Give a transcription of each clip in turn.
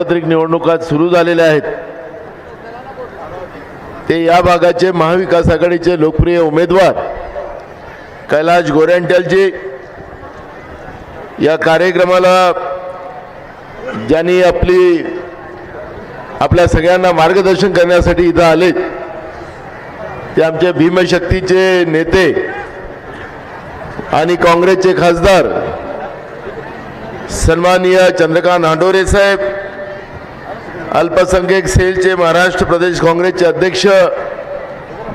सार्वत्रिक निवडणुका सुरू झालेल्या आहेत. ते या भागाचे महाविकास आघाडीचे लोकप्रिय उमेदवार कैलाश गोऱ्यांटलजी या कार्यक्रमाला ज्यांनी आपली आपल्या सगळ्यांना मार्गदर्शन करण्यासाठी इथं आले ते आमचे भीमशक्तीचे नेते आणि काँग्रेसचे खासदार सन्माननीय चंद्रकांत हांडोरे साहेब अल्पसंख्याक सेलचे महाराष्ट्र प्रदेश काँग्रेसचे अध्यक्ष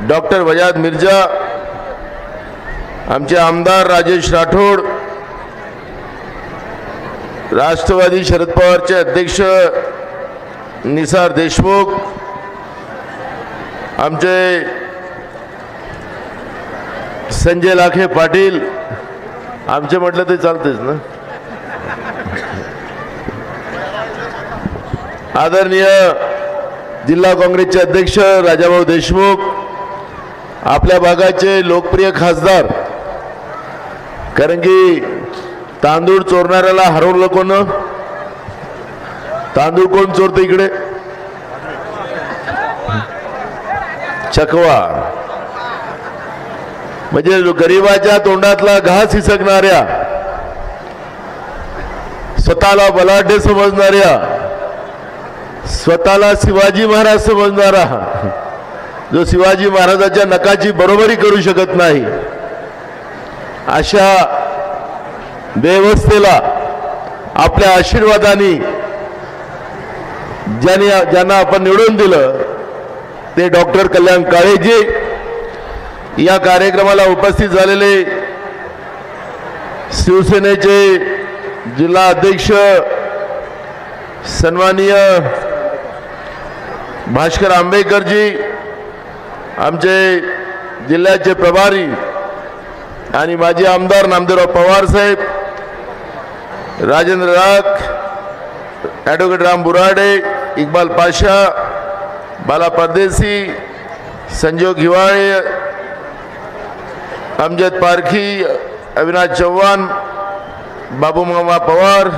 डॉक्टर वजाद मिर्जा आमचे आमदार राजेश राठोड राष्ट्रवादी शरद पवारचे अध्यक्ष निसार देशमुख आमचे संजय लाखे पाटील आमचे म्हटलं ते चालतेच ना. आदरणीय जिल्हा काँग्रेसचे अध्यक्ष राजाभाऊ देशमुख आपल्या भागाचे लोकप्रिय खासदार कारण की तांदूळ चोरणाऱ्याला हरवलं कोण? तांदूळ कोण चोरतं इकडे? चकवा. म्हणजे गरिबाच्या तोंडातला घास हिसकणाऱ्या स्वतःला बलाढ्य समजणाऱ्या स्वतःला शिवाजी महाराज समजणारा जो शिवाजी महाराजाच्या नकाची बरोबरी करू शकत नाही अशा व्यवस्थेला आपल्या आशीर्वादाने ज्यांनी ज्यांना आपण निवडून दिलं ते डॉक्टर कल्याण काळेजी या कार्यक्रमाला उपस्थित झालेले शिवसेनेचे जिल्हा अध्यक्ष सन्माननीय भास्कर आंबेकरजी आमचे जिल्ह्याचे प्रभारी आणि माजी आमदार नामदेवराव पवार साहेब राजेंद्र राख ॲडव्होकेट राम बुराडे इक्बाल पाशा बाला परदेसी संजीव घिवाळे अमजद पारखी अविनाश चव्हाण बाबू मामा पवार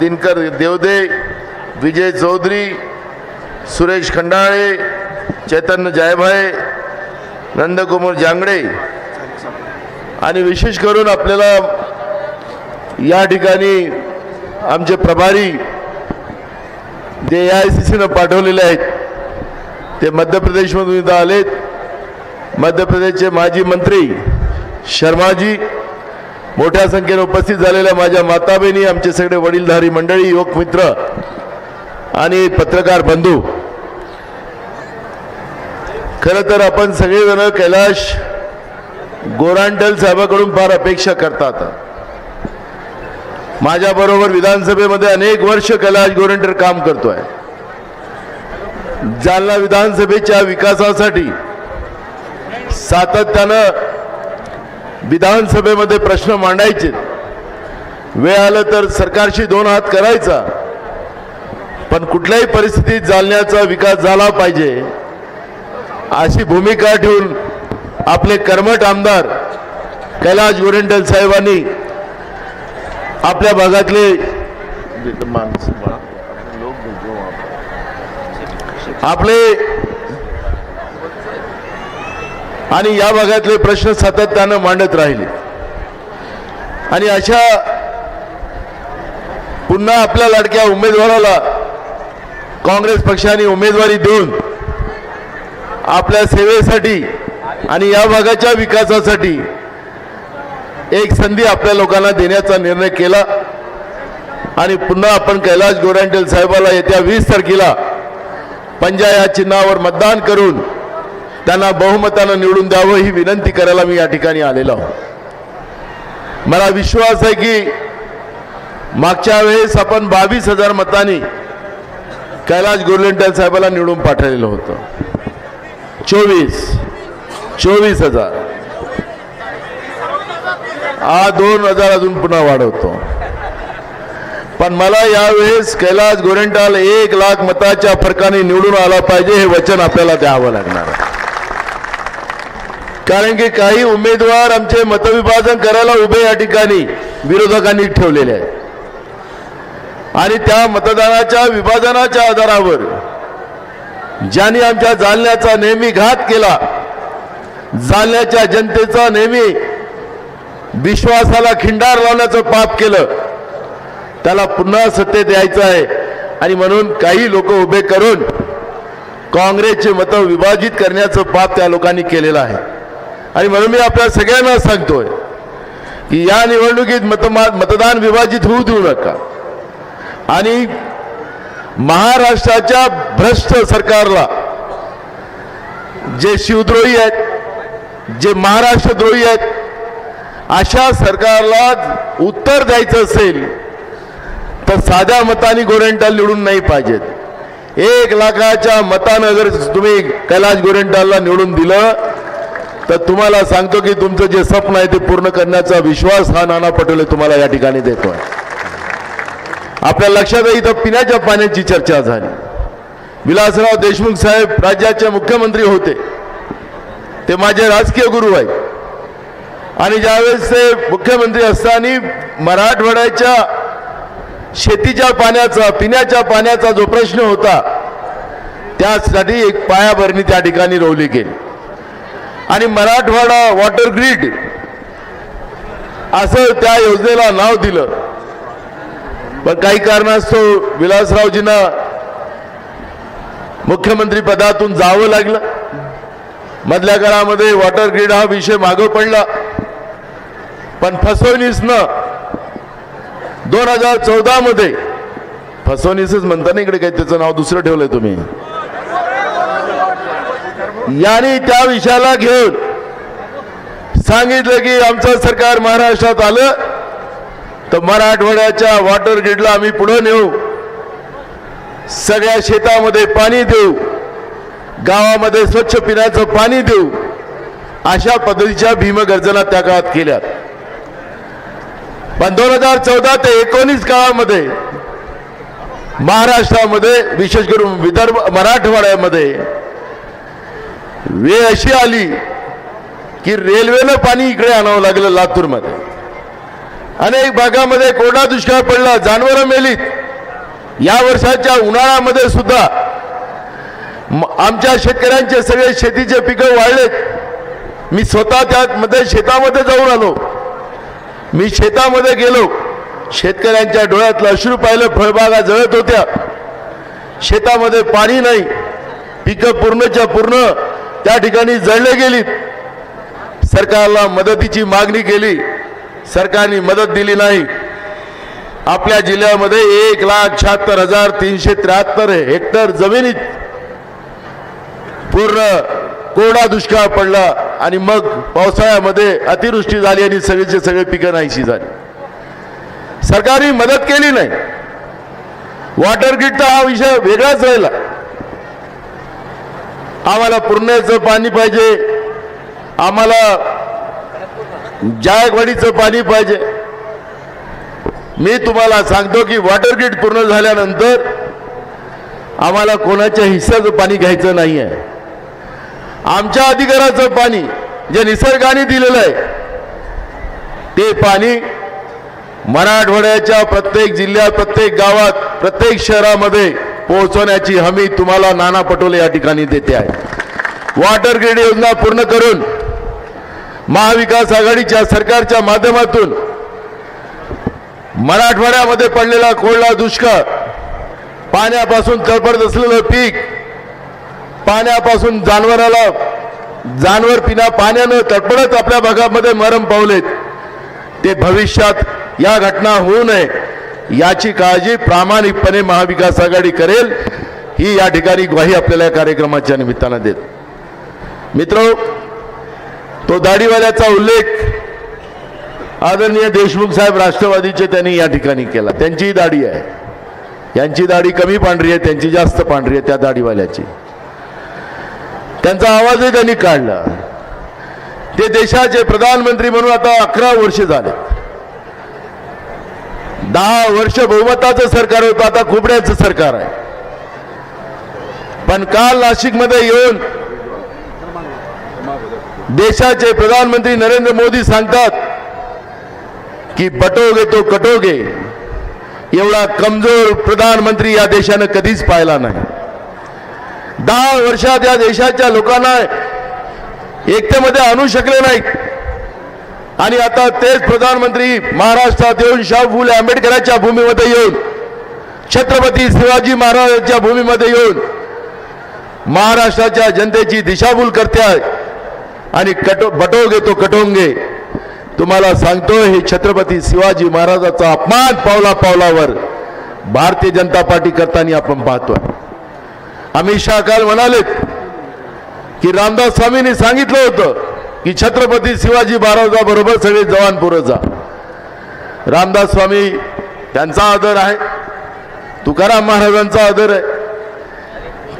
दिनकर देवदे विजय चौधरी सुरेश खंडाळे चैतन्य जायभाई नंदकुमार जांगडे. आणि विशेष करून आपल्याला या ठिकाणी आमचे प्रभारी जे ए आय सी सीनं पाठवलेले आहेत ते मध्य प्रदेशमधून इथं आलेत. मध्य प्रदेशचे माजी मंत्री शर्माजी मोठ्या संख्येने उपस्थित झालेल्या माझ्या माता आमचे सगळे वडीलधारी मंडळी युवक मित्र आणि पत्रकार बंधू. खरं तर आपण सगळेजण कैलाश गोरांटल साहेबाकडून फार अपेक्षा करतात. माझ्याबरोबर विधानसभेमध्ये अनेक वर्ष कैलाश गोरंटर काम करतोय. जालना विधानसभेच्या विकासासाठी सातत्यानं विधानसभेमध्ये प्रश्न मांडायचे. वेळ आलं तर सरकारशी दोन हात करायचा. पण कुठल्याही परिस्थितीत जालन्याचा विकास झाला पाहिजे. अशी भूमिका ठेवून आपले कर्मठ आमदार कैलाश गोरेंटल साहेबांनी आपल्या भागातले आपले आणि या भागातले प्रश्न सातत्यानं मांडत राहिले. आणि अशा पुन्हा आपल्या लाडक्या उमेदवाराला काँग्रेस पक्षाने उमेदवारी देऊन आपल्या सेवेसाठी आणि या भागाच्या विकासासाठी एक संधी आपल्या लोकांना देण्याचा निर्णय केला. आणि पुन्हा आपण कैलाश गोरांटेल साहेबाला येत्या वीस तारखेला पंजा या चिन्हावर मतदान करून त्यांना बहुमतानं निवडून द्यावं ही विनंती करायला मी या ठिकाणी आलेलो आहो मला विश्वास आहे की मागच्या वेळेस आपण बावीस हजार मतांनी कैलाश गोरलेंटल साहेबाला निवडून पाठवलेलं होतं. चोवीस. चोवीस हजार. हा दोन हजार अजून पुन्हा वाढवतो. पण मला यावेळेस कैलास गोरेंटाल एक लाख मताच्या फरकाने निवडून आला पाहिजे हे वचन आपल्याला द्यावं लागणार. कारण की काही उमेदवार आमचे मतविभाजन करायला उभे या ठिकाणी विरोधकांनी ठेवलेले आहेत. आणि त्या मतदानाच्या विभाजनाच्या आधारावर ज्यांनी आमच्या जालन्याचा नेहमी घात केला जालन्याच्या जनतेचा नेहमी विश्वासाला खिंडार लावण्याचं पाप केलं त्याला पुन्हा सत्तेत यायचं आहे. आणि म्हणून काही लोक उभे करून काँग्रेसचे मतं विभाजित करण्याचं पाप त्या लोकांनी केलेलं आहे. आणि म्हणून मी आपल्या सगळ्यांना सांगतोय की या निवडणुकीत मतमा मतदान विभाजित होऊ देऊ नका. आणि महाराष्ट्राच्या भ्रष्ट सरकारला जे शिवद्रोही आहेत जे महाराष्ट्रद्रोही आहेत अशा सरकारला उत्तर द्यायचं असेल तर साध्या मताने गोरेंटाल निवडून नाही पाहिजेत. एक लाखाच्या मतानं जर तुम्ही कैलाश गोरेंटालला निवडून दिलं तर तुम्हाला सांगतो की तुमचं जे स्वप्न आहे ते पूर्ण करण्याचा विश्वास हा नाना पटोले तुम्हाला या ठिकाणी देतो आहे आपल्या लक्षात आहे इथं पिण्याच्या पाण्याची चर्चा झाली. विलासराव देशमुख साहेब राज्याचे मुख्यमंत्री होते. ते माझे राजकीय गुरु आहेत. आणि ज्यावेळेस ते मुख्यमंत्री असताना मराठवाड्याच्या शेतीच्या पाण्याचा पिण्याच्या पाण्याचा जो प्रश्न होता त्यासाठी एक पायाभरणी त्या ठिकाणी रोवली गेली. आणि मराठवाडा वॉटर ग्रीड असं त्या योजनेला नाव दिलं. पण काही कारणास्तव विलासरावजींना मुख्यमंत्री पदातून जावं लागलं. मधल्या काळामध्ये वॉटर ग्रीड हा विषय मागं पडला. पण फसवणीसनं दोन हजार चौदा मध्ये फसवणीसच म्हणता ना इकडे काही त्याचं नाव दुसरं ठेवलंय तुम्ही. यांनी त्या विषयाला घेऊन सांगितलं की आमचं सरकार महाराष्ट्रात आलं. तर मराठवाड्याच्या वॉटर ग्रीडला आम्ही पुढे नेऊ. सगळ्या शेतामध्ये पाणी देऊ. गावामध्ये स्वच्छ पिण्याचं पाणी देऊ. अशा पद्धतीच्या भीमगर्जना त्या काळात केल्या पण दोन हजार चौदा ते एकोणीस काळामध्ये महाराष्ट्रामध्ये विशेष करून विदर्भ मराठवाड्यामध्ये वेळ अशी आली की रेल्वेनं पाणी इकडे आणावं लागलं लातूरमध्ये. अनेक भागामध्ये कोरडा दुष्काळ पडला जानवरं मेलीत. या वर्षाच्या उन्हाळ्यामध्ये सुद्धा आमच्या शेतकऱ्यांचे सगळे शेतीचे पिकं वाढलेत. मी स्वतः त्यामध्ये शेतामध्ये जाऊन आलो. मी शेतामध्ये गेलो. शेतकऱ्यांच्या डोळ्यातलं अश्रू पाहिलं फळबागा जळत होत्या. शेतामध्ये पाणी नाही. पिकं पूर्णच्या पूर्ण त्या ठिकाणी जळले गेलीत. सरकारला मदतीची मागणी केली. सरकारने मदत दिली नाही. आपल्या जिल्ह्यामध्ये एक लाख शहात्तर हजार तीनशे त्र्याहत्तर हेक्टर जमिनीत पूर्ण कोरडा दुष्काळ पडला आणि मग पावसाळ्यामध्ये अतिवृष्टी झाली आणि सगळेचे सगळे पिकं नाहीशी झाली. सरकारने मदत केली नाही. वॉटर ग्रीडचा हा विषय वेगळाच राहिला. आम्हाला पुरण्याचं पाणी पाहिजे. आम्हाला जायकवाडीचं पाणी पाहिजे. मी तुम्हाला सांगतो की वॉटर ग्रीड पूर्ण झाल्यानंतर आम्हाला कोणाच्या हिस्साचं पाणी घ्यायचं नाही आहे आमच्या अधिकाराचं पाणी जे निसर्गाने दिलेलं आहे ते पाणी मराठवाड्याच्या प्रत्येक जिल्ह्यात प्रत्येक गावात प्रत्येक शहरामध्ये पोहोचवण्याची हमी तुम्हाला नाना पटोले या ठिकाणी देते आहे. वॉटर ग्रीड योजना पूर्ण करून महाविकास आघाडीच्या सरकारच्या माध्यमातून मराठवाड्यामध्ये पडलेला कोरडा दुष्काळ पाण्यापासून तळपडत असलेलं पीक पाण्यापासून जानवराला जानवर पिना पाण्यानं तडपडत आपल्या भागामध्ये मरम पावलेत. ते भविष्यात या घटना होऊ नये याची काळजी प्रामाणिकपणे महाविकास आघाडी करेल ही या ठिकाणी ग्वाही आपल्याला या कार्यक्रमाच्या निमित्तानं देत. मित्र तो दाढीवाल्याचा उल्लेख आदरणीय देशमुख साहेब राष्ट्रवादीचे त्यांनी या ठिकाणी केला. त्यांचीही दाढी आहे. यांची दाढी कमी पांढरी आहे त्यांची जास्त पांढरी आहे त्या दाढीवाल्याची. त्यांचा आवाजही त्यांनी काढला. ते देशाचे प्रधानमंत्री म्हणून आता अकरा वर्ष झाले दहा वर्ष बहुमताचं सरकार होतं आता खुबड्याचं सरकार आहे. पण काल नाशिकमध्ये येऊन देशाचे प्रधानमंत्री नरेंद्र मोदी सांगतात की बटोगे तो कटोगे. एवढा कमजोर प्रधानमंत्री या देशानं कधीच पाहिला नाही. दहा वर्षात या देशाच्या लोकांना एकतेमध्ये आणू शकले नाहीत. आणि आता तेच प्रधानमंत्री महाराष्ट्रात येऊन शाहू फुले आंबेडकरांच्या भूमीमध्ये येऊन छत्रपती शिवाजी महाराजांच्या भूमीमध्ये येऊन महाराष्ट्राच्या जनतेची दिशाभूल करते आहे आणि कटो बटोगे तो कटोंगे. तुम्हाला सांगतो हे छत्रपती शिवाजी महाराजाचा अपमान पावला पावलावर भारतीय जनता पार्टी करताना आपण पाहतोय. अमित शाह काल म्हणालेत की रामदास स्वामींनी सांगितलं होतं की छत्रपती शिवाजी महाराजाबरोबर सगळे जवान पुरं जा. रामदास स्वामी त्यांचा आदर आहे तुकाराम महाराजांचा आदर आहे.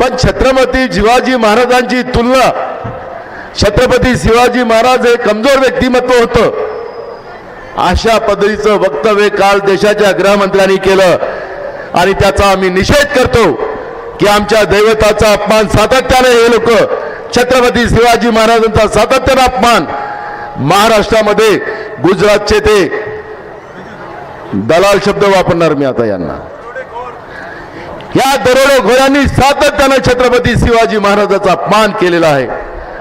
पण छत्रपती शिवाजी महाराजांची तुलना छत्रपती शिवाजी महाराज हे कमजोर व्यक्तिमत्व होतं. अशा पद्धतीचं वक्तव्य काल देशाच्या गृहमंत्र्यांनी केलं. आणि त्याचा आम्ही निषेध करतो की आमच्या दैवताचा अपमान सातत्याने हे लोक छत्रपती शिवाजी महाराजांचा सातत्याने अपमान महाराष्ट्रामध्ये गुजरातचे ते दलाल शब्द वापरणार मी आता यांना. या दरोडेखोरांनी सातत्यानं छत्रपती शिवाजी महाराजांचा अपमान केलेला आहे.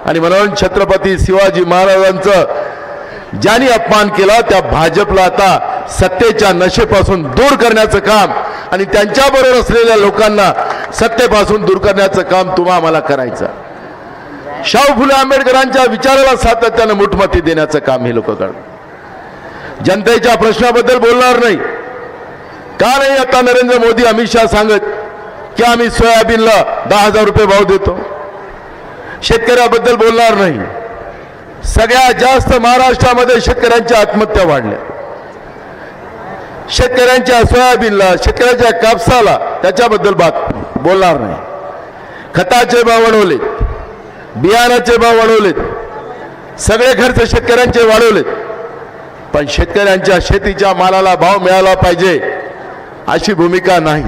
आणि म्हणून छत्रपती शिवाजी महाराजांचं ज्यांनी अपमान केला त्या भाजपला आता सत्तेच्या नशेपासून दूर करण्याचं काम आणि त्यांच्याबरोबर असलेल्या लोकांना सत्तेपासून दूर करण्याचं काम तुम्हा आम्हाला करायचं. शाहू फुले आंबेडकरांच्या विचाराला सातत्यानं मुठमती देण्याचं काम हे लोक करतात. जनतेच्या प्रश्नाबद्दल बोलणार नाही. का नाही आता नरेंद्र मोदी अमित शाह सांगत की आम्ही सोयाबीनला दहा हजार रुपये भाव देतो. शेतकऱ्याबद्दल बोलणार नाही. सगळ्यात जास्त महाराष्ट्रामध्ये शेतकऱ्यांच्या आत्महत्या वाढल्या शेतकऱ्यांच्या सोयाबीनला शेतकऱ्यांच्या कापसाला त्याच्याबद्दल बात बोलणार नाही. खताचे भाव वाढवलेत बियाणाचे भाव वाढवलेत सगळे खर्च शेतकऱ्यांचे वाढवलेत. पण शेतकऱ्यांच्या शेतीच्या मालाला भाव मिळाला पाहिजे अशी भूमिका नाही.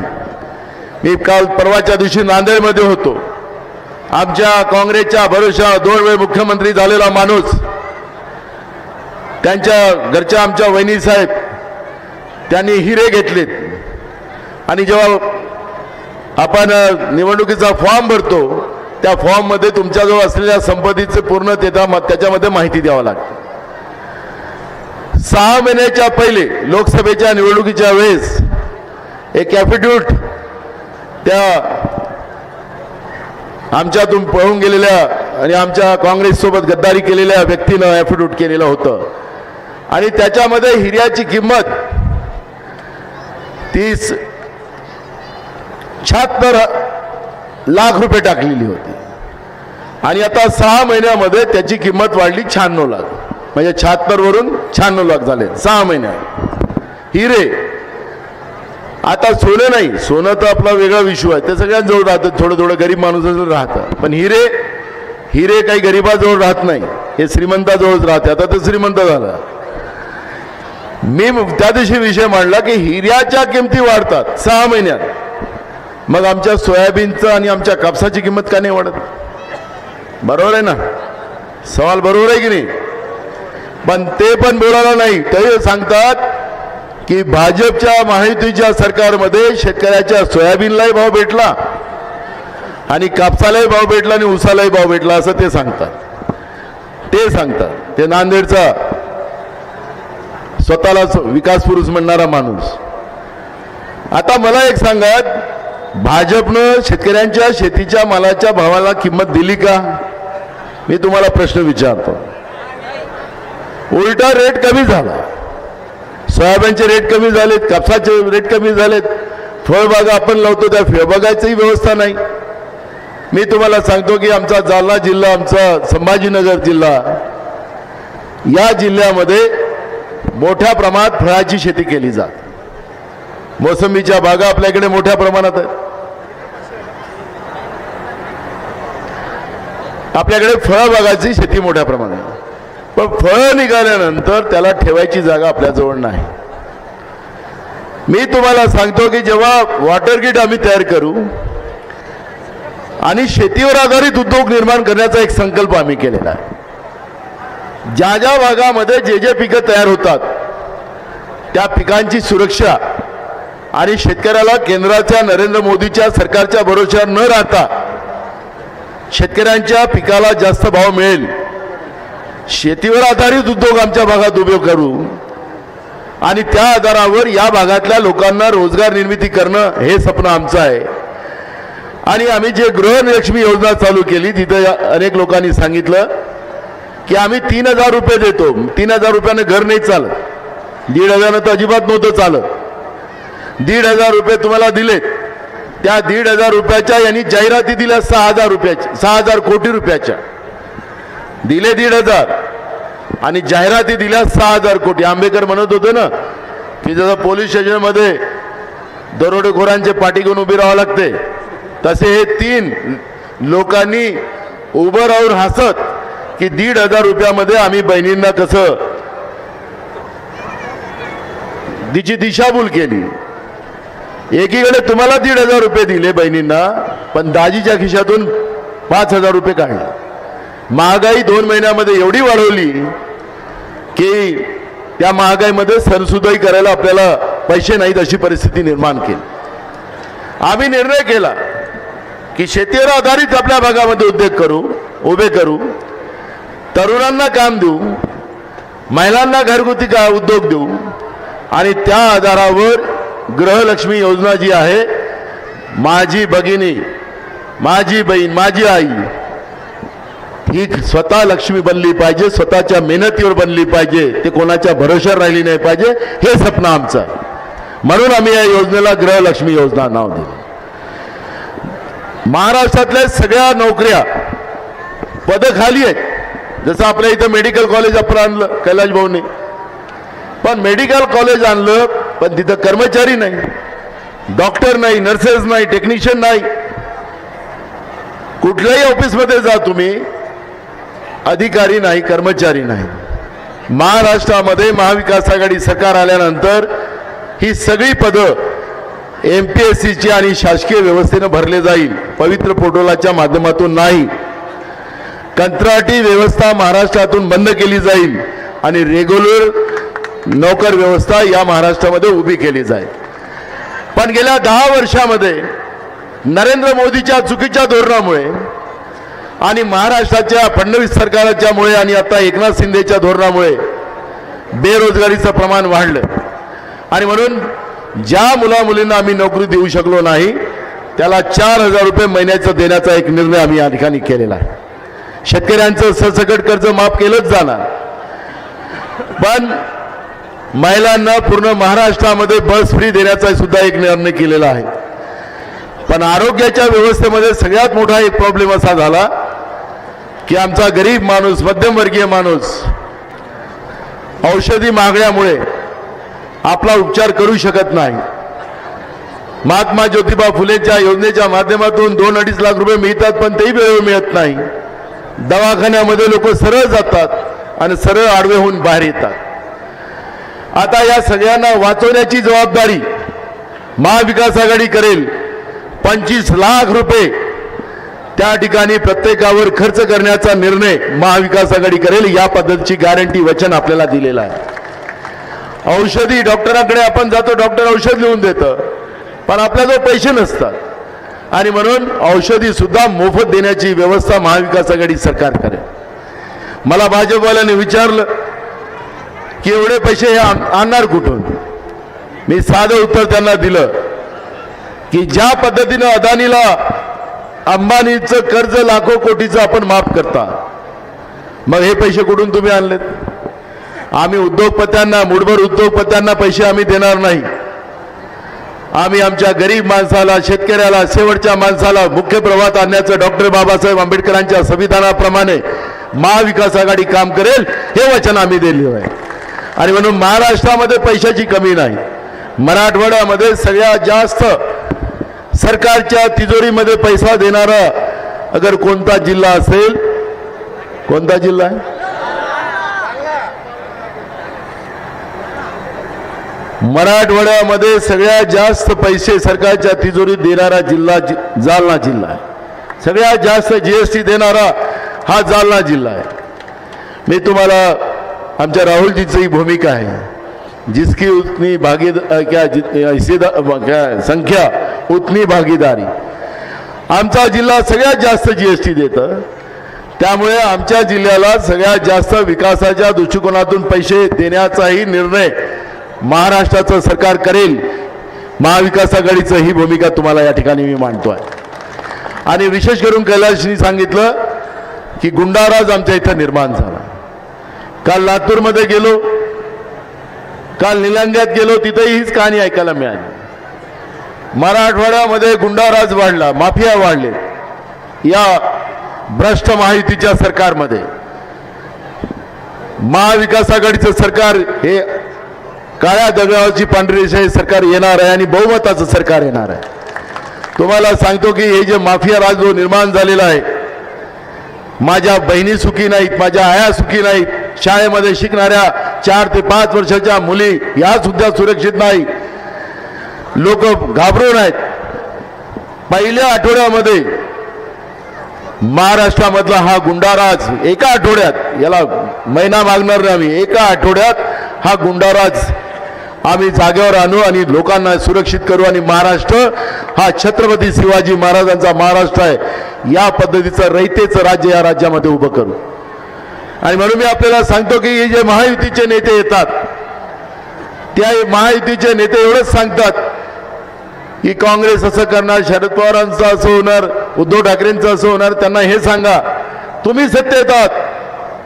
मी काल परवाच्या दिवशी नांदेडमध्ये होतो. आमच्या काँग्रेसच्या भरोशा दोन वेळ मुख्यमंत्री झालेला माणूस त्यांच्या घरच्या आमच्या वहिनी साहेब त्यांनी हिरे घेतलेत. आणि जेव्हा आपण निवडणुकीचा फॉर्म भरतो त्या फॉर्ममध्ये तुमच्याजवळ असलेल्या संपत्तीचं पूर्ण त्याच्यामध्ये माहिती द्यावं लागते. सहा महिन्याच्या पहिले लोकसभेच्या निवडणुकीच्या वेळेस एक ॲफिड्यूट त्या आमच्यातून पळून गेलेल्या आणि आमच्या काँग्रेससोबत गद्दारी केलेल्या व्यक्तीनं ॲफिड्यूट केलेलं होतं. आणि त्याच्यामध्ये हिऱ्याची किंमत तीस शहात्तर लाख रुपये टाकलेली होती. आणि आता सहा महिन्यामध्ये त्याची किंमत वाढली शहाण्णव लाख. म्हणजे शहात्तरवरून शहाण्णव लाख झाले. सहा महिन्यात. हिरे आता सोनं नाही. सोनं तर आपला वेगळा विषय आहे. ते सगळ्यांजवळ राहतं. थोडं थोडं गरीब माणूसाजवळ राहतं. पण हिरे हिरे काही गरिबाजवळ राहत नाही. हे श्रीमंताजवळच राहते. आता तर श्रीमंत झाला. मी त्या दिवशी विषय मांडला की हिऱ्याच्या किमती वाढतात. सहा महिन्यात. मग आमच्या सोयाबीनचं आणि आमच्या कापसाची किंमत का नाही वाढत? बरोबर आहे ना? सवाल बरोबर आहे की नाही? पण ते पण बोलायला नाही. ते सांगतात की भाजपच्या महायुतीच्या सरकारमध्ये शेतकऱ्याच्या सोयाबीनलाही भाव भेटला आणि कापसालाही भाव भेटला आणि उसालाही भाव भेटला असं ते सांगतात. ते सांगतात. ते नांदेडचा स्वतःला विकास पुरुष म्हणणारा माणूस. आता मला एक सांगत भाजपनं शेतकऱ्यांच्या शेतीच्या मालाच्या भावाला किंमत दिली का? मी तुम्हाला प्रश्न विचारतो. उलटा रेट कमी झाला. सोयाबीनचे रेट कमी झालेत कापसाचे रेट कमी झालेत. फळबागा आपण लावतो त्या फळबागाचीही व्यवस्था नाही. मी तुम्हाला सांगतो की आमचा जालना जिल्हा आमचा संभाजीनगर जिल्हा या जिल्ह्यामध्ये मोठ्या प्रमाणात फळाची शेती केली जाते. मोसंबीच्या बागा आपल्याकडे मोठ्या प्रमाणात आहेत. आपल्याकडे फळबागाची शेती मोठ्या प्रमाणात आहे. पण फळं निघाल्यानंतर त्याला ठेवायची जागा आपल्याजवळ नाही. मी तुम्हाला सांगतो की जेव्हा वॉटर ग्रीड आम्ही तयार करू आणि शेतीवर आधारित उद्योग निर्माण करण्याचा एक संकल्प आम्ही केलेला आहे. ज्या ज्या भागामध्ये जे जे पिकं तयार होतात त्या पिकांची सुरक्षा आणि शेतकऱ्याला केंद्राच्या नरेंद्र मोदीच्या सरकारच्या भरोश्यावर न राहता शेतकऱ्यांच्या पिकाला जास्त भाव मिळेल शेतीवर आधारित उद्योग आमच्या भागात उभे करू. आणि त्या आधारावर या भागातल्या लोकांना रोजगार निर्मिती करणं हे स्वप्न आमचं आहे. आणि आम्ही जे गृहलक्ष्मी योजना चालू केली तिथं अनेक लोकांनी सांगितलं की आम्ही तीन हजार रुपये देतो. तीन हजार रुपयानं घर नाही चालत. दीड हजारनं तर अजिबात नव्हतं चालत. दीड हजार रुपये तुम्हाला दिलेत. त्या दीड हजार रुपयाच्या यांनी जाहिराती दिल्या सहा हजार रुपयाच्या सहा हजार कोटी रुपयाच्या. दिले दीड हजार. आणि जाहिराती दिल्या सहा हजार कोटी. आंबेकर म्हणत होते ना की जसं पोलीस स्टेशनमध्ये दरोडेखोरांचे पाठी घेऊन उभे राहावं लागते तसे हे तीन लोकांनी उभं राहून हसत की दीड हजार रुपयामध्ये आम्ही बहिणींना कसं तिची दिशाभूल केली. एकीकडे तुम्हाला दीड हजार रुपये दिले बहिणींना पण दाजीच्या खिशातून पाच हजार रुपये काढले. महागाई दोन महिन्यामध्ये एवढी वाढवली की त्या महागाईमध्ये सणसुदाई करायला आपल्याला पैसे नाहीत अशी परिस्थिती निर्माण केली. आम्ही निर्णय केला की शेतीवर आधारित आपल्या भागामध्ये उद्योग करू उभे करू तरुणांना काम देऊ महिलांना घरगुती का उद्योग देऊ आणि त्या आधारावर गृहलक्ष्मी योजना जी आहे माझी भगिनी माझी बहीण माझी आई ही स्वतः लक्ष्मी बनली पाहिजे स्वतःच्या मेहनतीवर बनली पाहिजे ते कोणाच्या भरोश्यावर राहिली नाही पाहिजे हे स्वप्न आमचं. आहे म्हणून आम्ही या योजनेला गृहलक्ष्मी योजना नाव दिलं. महाराष्ट्रातल्या सगळ्या नोकऱ्या पद खाली आहेत. जसं आपल्या इथं मेडिकल कॉलेज आपण आणलं कैलाश भाऊने. पण मेडिकल कॉलेज आणलं पण तिथं कर्मचारी नाही. डॉक्टर नाही नर्सेस नाही टेक्निशियन नाही. कुठल्याही ऑफिसमध्ये जा तुम्ही अधिकारी नाही कर्मचारी नाही. महाराष्ट्रामध्ये महाविकास आघाडी सरकार आल्यानंतर ही सगळी पदं एम पी एस सीची आणि शासकीय व्यवस्थेनं भरले जाईल पवित्र पोटोलाच्या माध्यमातून नाही. कंत्राटी व्यवस्था महाराष्ट्रातून बंद केली जाईल आणि रेग्युलर नोकर व्यवस्था या महाराष्ट्रामध्ये उभी केली जाईल. पण गेल्या दहा वर्षामध्ये नरेंद्र मोदीच्या चुकीच्या धोरणामुळे आणि महाराष्ट्राच्या फडणवीस सरकारच्यामुळे आणि आता एकनाथ शिंदेच्या धोरणामुळे बेरोजगारीचं प्रमाण वाढलं. आणि म्हणून ज्या मुला मुलींना आम्ही नोकरी देऊ शकलो नाही त्याला चार हजार रुपये महिन्याचं देण्याचा एक निर्णय आम्ही या ठिकाणी केलेला आहे. शेतकऱ्यांचं सरसकट कर्ज माफ केलंच जाणार. पण महिलांना पूर्ण महाराष्ट्रामध्ये बस फ्री देण्याचा सुद्धा एक निर्णय केलेला आहे. पण आरोग्याच्या व्यवस्थेमध्ये सगळ्यात मोठा एक प्रॉब्लेम असा झाला की आमचा गरीब माणूस मध्यमवर्गीय माणूस औषधी मागण्यामुळे आपला उपचार करू शकत नाही. महात्मा ज्योतिबा फुलेच्या योजनेच्या माध्यमातून दोन अडीच लाख रुपये मिळतात पण तेही वेळेवर मिळत नाही. दवाखान्यामध्ये लोक सरळ जातात आणि सरळ आडवे होऊन बाहेर येतात. आता या सगळ्यांना वाचवण्याची जबाबदारी महाविकास आघाडी करेल. पंचवीस लाख रुपये त्या ठिकाणी प्रत्येकावर खर्च करण्याचा निर्णय महाविकास आघाडी करेल या पद्धतीची गॅरंटी वचन आपल्याला दिलेलं आहे. औषधी डॉक्टरांकडे आपण जातो डॉक्टर औषध लिहून देतं पण आपल्याजवळ पैसे नसतात. आणि म्हणून औषधी सुद्धा मोफत देण्याची व्यवस्था महाविकास आघाडी सरकार करेल. मला भाजपवाल्याने विचारलं की एवढे पैसे हे आणणार कुठून? मी साधं उत्तर त्यांना दिलं की ज्या पद्धतीनं अदानीला अंबानीचं कर्ज लाखो कोटीचं आपण माफ करता. मग हे पैसे कुठून तुम्ही आणलेत? आम्ही उद्योगपत्यांना मुठभर उद्योगपत्यांना पैसे आम्ही देणार नाही. आम्ही आमच्या गरीब माणसाला शेतकऱ्याला शेवटच्या माणसाला मुख्य प्रवाहात आणण्याचं डॉक्टर बाबासाहेब आंबेडकरांच्या संविधानाप्रमाणे महाविकास आघाडी काम करेल हे वचन आम्ही दिले आहे. आणि म्हणून महाराष्ट्रामध्ये पैशाची कमी नाही. मराठवाड्यामध्ये सगळ्यात जास्त सरकारच्या तिजोरीमध्ये पैसा देणारा अगर कोणता जिल्हा असेल कोणता जिल्हा आहे? मराठवाड्यामध्ये सगळ्यात जास्त पैसे सरकारच्या तिजोरीत देणारा जिल्हा जि- जालना जिल्हा आहे. सगळ्यात जास्त जीएसटी देणारा हा जालना जिल्हा आहे. मी तुम्हाला आमच्या राहुलजीची भूमिका आहे. जिसकी उतनी भागीद क्या जित- क्या संख्या उतनी भागीदारी. आमचा जिल्हा सगळ्यात जास्त जी एस टी देतं. त्यामुळे आमच्या जिल्ह्याला सगळ्यात जास्त विकासाच्या दृष्टिकोनातून पैसे देण्याचाही निर्णय महाराष्ट्राचं सरकार करेल. महाविकास आघाडीचं ही भूमिका तुम्हाला या ठिकाणी मी मांडतो आहे आणि विशेष करून कैलाशनी सांगितलं की गुंडाराज आमच्या इथं निर्माण झाला. काल लातूरमध्ये गेलो. काल निलंग्यात गेलो. तिथेही हीच कहाणी ऐकायला मिळाली. मराठवाड्यामध्ये गुंडाराज वाढला माफिया वाढले या भ्रष्ट माहितीच्या सरकारमध्ये. महाविकास आघाडीचं सरकार हे काळ्या दगडावरची पांढरी हे सरकार येणार आहे आणि बहुमताचं सरकार येणार आहे. तुम्हाला सांगतो की हे जे माफिया राज जो निर्माण झालेला आहे माझ्या बहिणी सुखी नाहीत माझ्या आया सुखी नाहीत शाळेमध्ये शिकणाऱ्या चार ते पाच वर्षाच्या मुली या सुद्धा सुरक्षित नाही. लोक घाबरून आहेत. पहिल्या आठवड्यामध्ये महाराष्ट्रामधला हा गुंडाराज एका आठवड्यात याला महिना मागणार नाही आम्ही एका आठवड्यात हा गुंडाराज आम्ही जागेवर आणू आणि लोकांना सुरक्षित करू आणि महाराष्ट्र हा छत्रपती शिवाजी महाराजांचा महाराष्ट्र आहे. या पद्धतीचं रयतेचं राज्य या राज्यामध्ये उभं करू. आणि म्हणून मी आपल्याला सांगतो की हे जे महायुतीचे नेते येतात त्या महायुतीचे नेते एवढंच सांगतात की काँग्रेस असं करणार शरद पवारांचं असं होणार उद्धव ठाकरेंचं असं होणार त्यांना हे सांगा. तुम्ही सत्य येतात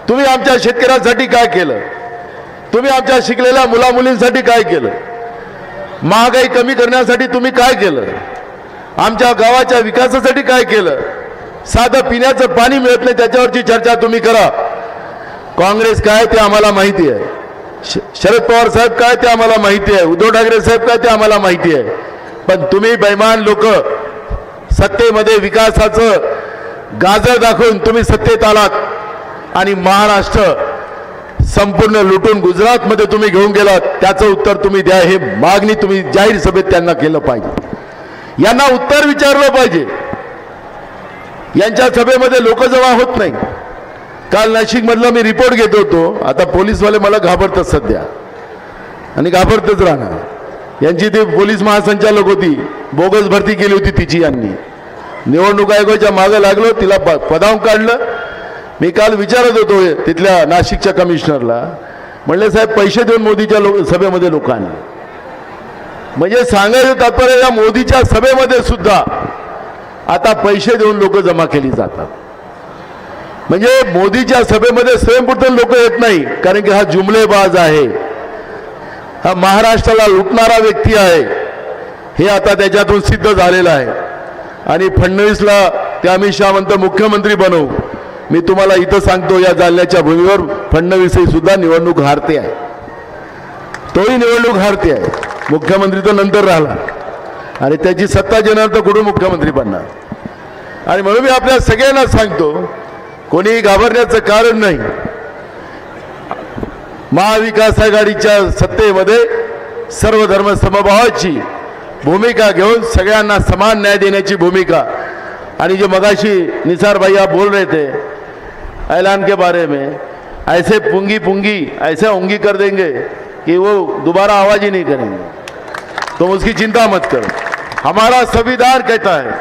तुम्ही आमच्या शेतकऱ्यांसाठी काय केलं? तुम्ही आमच्या शिकलेल्या मुला मुलींसाठी काय केलं? महागाई कमी करण्यासाठी तुम्ही काय केलं? आमच्या गावाच्या विकासासाठी काय केलं? साधं पिण्याचं पाणी मिळत नाही त्याच्यावरची चर्चा तुम्ही करा. काँग्रेस काय ते आम्हाला माहिती आहे. श- शरद पवार साहेब काय ते आम्हाला माहिती आहे. उद्धव ठाकरे साहेब काय ते आम्हाला माहिती आहे. पण तुम्ही बैमान लोक सत्तेमध्ये विकासाचं गाजर दाखवून तुम्ही सत्तेत आलात. आणि महाराष्ट्र संपूर्ण लुटून गुजरातमध्ये तुम्ही घेऊन गेलात त्याचं उत्तर तुम्ही द्या हे मागणी तुम्ही जाहीर सभेत त्यांना केलं पाहिजे. यांना उत्तर विचारलं पाहिजे. यांच्या सभेमध्ये लोक जमा होत नाही. काल नाशिकमधला मी रिपोर्ट घेत होतो. आता पोलीसवाले मला घाबरतात सध्या. आणि घाबरतच राहणार. यांची ती पोलीस महासंचालक होती. बोगस भरती केली होती तिची यांनी. निवडणूक आयोगाच्या मागं लागलो तिला पदावून काढलं. मी काल विचारत होतो तिथल्या नाशिकच्या कमिशनरला. म्हणले साहेब पैसे देऊन मोदीच्या लो सभेमध्ये लोकांनी. म्हणजे सांगायचं तात्पर्य या मोदीच्या सभेमध्ये सुद्धा आता पैसे देऊन लोक जमा केली जातात. म्हणजे मोदीच्या सभेमध्ये स्वयंपूर्ण लोक येत नाही कारण की हा जुमलेबाज आहे. हा महाराष्ट्राला लुटणारा व्यक्ती आहे. हे आता त्याच्यातून सिद्ध झालेलं आहे. आणि फडणवीसला ते अमित शहा म्हणतं मुख्यमंत्री बनवू. मी तुम्हाला इथं सांगतो या जालन्याच्या भूमीवर फडणवीसही सुद्धा निवडणूक हारते आहे. तोही निवडणूक हारते आहे. मुख्यमंत्री तो नंतर राहिला आणि त्याची सत्ता जेणार तर कुठून मुख्यमंत्री बनणार? आणि म्हणून मी आपल्या सगळ्यांना सांगतो कोणीही घाबरण्याचं कारण नाही. महाविकास आघाडीच्या सत्तेमध्ये सर्व धर्म समभावाची भूमिका घेऊन सगळ्यांना समान न्याय देण्याची भूमिका. आणि जो मगाशी निसार भैया बोल रहे थे ऐलान के बारे में ऐसे पुंगी पुंगी ऐसे उंगी कर देंगे कि वो दोबारा आवाज ही नहीं करेंगे। तुम उसकी चिंता मत करो। हमारा संविधान कहता है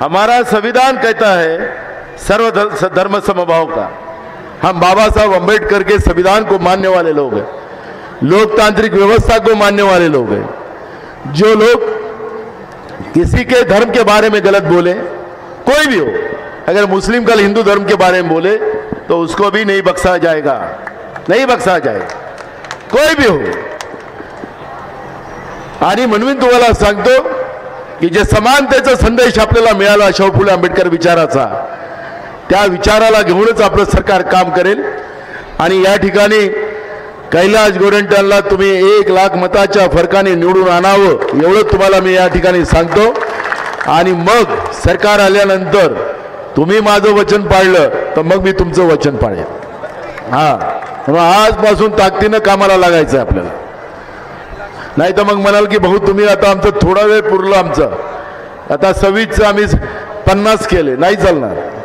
हमारा संविधान कहता है सर्व धर्म समभाव का। हम बाबा साहब अंबेडकर के संविधान को मानने वाले लोग हैं, लोकतांत्रिक व्यवस्था को मानने वाले लोग हैं। जो लोग किसी के धर्म के बारे में गलत बोले, कोई भी हो, अगर मुस्लिम कल हिंदू धर्म के बारे में बोले तो उसको भी नहीं बख्शा जाएगा, नहीं बख्शा जाएगा। कोई भी हो। आणि म्हणून तुम्हाला सांगतो की जे समानतेचा संदेश आपल्याला मिळाला, शाहू फुले आंबेडकर विचाराचा त्या विचाराला घेऊनच आपलं सरकार काम करेल. आणि या ठिकाणी कैलास गोरंट्यांना तुम्ही एक लाख मताच्या फरकाने निवडून आणावं एवढं तुम्हाला मी या ठिकाणी सांगतो. आणि मग सरकार आल्यानंतर तुम्ही माझं वचन पाळलं तर मग मी तुमचं वचन पाळेन. हां. म्हणून आजपासून ताकदीनं कामाला लागायचं आहे आपल्याला. नाही तर मग म्हणाल की भाऊ तुम्ही आता आमचं थोडा वेळ पुरलं आमचं. आता सव्वीसचं आम्ही पन्नास केले नाही चालणार.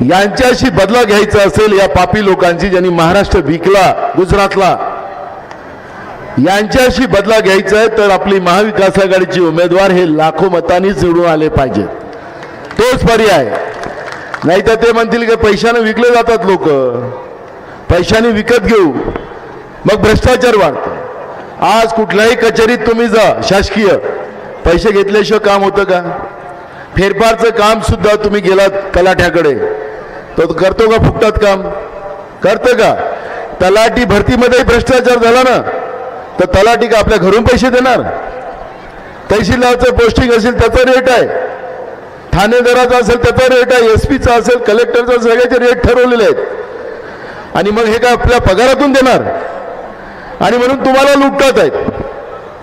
यांच्याशी बदला घ्यायचा असेल या पापी लोकांची ज्यांनी महाराष्ट्र विकला गुजरातला. यांच्याशी बदला घ्यायचा आहे तर आपली महाविकास आघाडीचे उमेदवार हे लाखो मतांनीच निवडून आले पाहिजेत. तोच पर्याय. नाही तर ते म्हणतील की पैशाने विकले जातात लोक. पैशाने विकत घेऊ. मग भ्रष्टाचार वाढतो. आज कुठल्याही कचेरीत तुम्ही जा शासकीय. पैसे घेतल्याशिवाय काम होतं का? फेरफारचं काम सुद्धा तुम्ही गेलात तलाठ्याकडे तो करतो का फुकटात काम? करतं का? तलाठी भरतीमध्ये भ्रष्टाचार झाला ना तर तलाठी का आपल्या घरून पैसे देणार? तहसीलदारचं पोस्टिंग असेल त्याचा रेट आहे. ठाणेदाराचा असेल त्याचा रेट आहे. एस पीचा असेल कलेक्टरचा सगळ्याचे रेट ठरवलेले आहेत. आणि मग हे काय आपल्या पगारातून देणार? आणि म्हणून तुम्हाला लुटतात आहेत.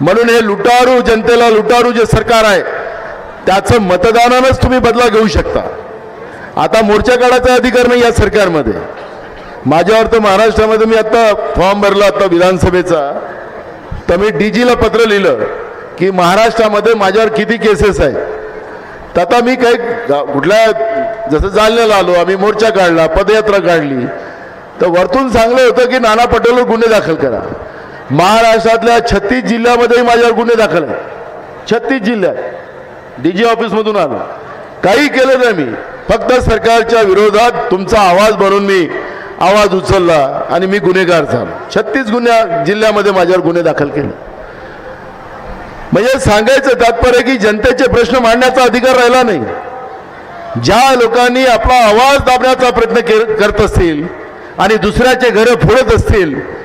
म्हणून हे लुटारू जनतेला लुटारू जे सरकार आहे त्याचं मतदानानंच तुम्ही बदला घेऊ शकता. आता मोर्चा काढायचा अधिकार नाही या सरकारमध्ये. माझ्यावर तर महाराष्ट्रामध्ये मी आत्ता फॉर्म भरला आता विधानसभेचा. तर मी डीजीला पत्र लिहिलं की महाराष्ट्रामध्ये माझ्यावर किती केसेस आहेत. तर आता मी काही कुठल्या जसं जालन्याला आलो आम्ही मोर्चा काढला पदयात्रा काढली. तर वरतून सांगलं होतं की नाना पटोलवर गुन्हे दाखल करा. महाराष्ट्रातल्या छत्तीस जिल्ह्यामध्येही माझ्यावर गुन्हे दाखल आहेत. छत्तीस जिल्ह्यात. डी जी ऑफिसमधून आलो. काही केलं नाही मी. फक्त सरकारच्या विरोधात तुमचा आवाज भरून मी आवाज उचलला आणि मी गुन्हेगार झालो. छत्तीस गुन्ह्या जिल्ह्यामध्ये माझ्यावर गुन्हे दाखल केले. म्हणजे सांगायचं तात्पर्य की जनतेचे प्रश्न मांडण्याचा अधिकार राहिला नाही. ज्या लोकांनी आपला आवाज दाबण्याचा प्रयत्न के- करत असतील आणि दुसऱ्याचे घरं फोडत असतील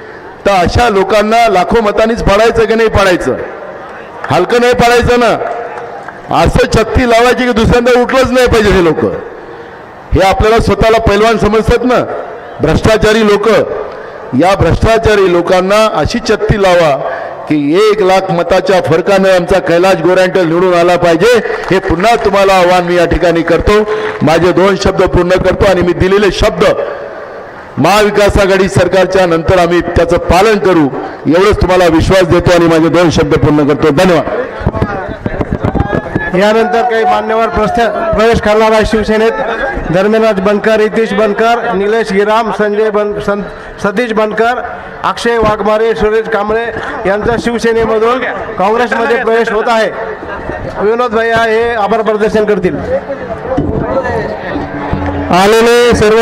तर अशा लोकांना लाखो मतांनीच पाडायचं की नाही पाडायचं? हलकं नाही पाडायचं ना? असं छत्ती लावायची की दुसऱ्यांदा उठलंच नाही पाहिजे हे लोक. हे आपल्याला स्वतःला पैलवान समजतात ना? भ्रष्टाचारी लोक. या भ्रष्टाचारी लोकांना अशी छत्ती लावा की एक लाख मताच्या फरकाने आमचा कैलाश गोरंट्याल निवडून आला पाहिजे. हे पुन्हा तुम्हाला आव्हान मी या ठिकाणी करतो. माझे दोन शब्द पूर्ण करतो आणि मी दिलेले शब्द महाविकास आघाडी सरकारच्या नंतर आम्ही त्याचं पालन करू. एवढंच तुम्हाला विश्वास देतो आणि माझे दोन शब्द पूर्ण करतो. धन्यवाद. यानंतर काही मान्यवर प्रस्थ- प्रवेश करणार आहे शिवसेनेत. धर्मेराज बनकर रितेश बनकर निलेश गिराम संजय बन सं सतीश बनकर अक्षय वाघमारे सुरेश कांबळे यांचा शिवसेनेमधून काँग्रेसमध्ये प्रवेश होत आहे. विनोद भैया हे आभार प्रदर्शन करतील. आलेले सर्व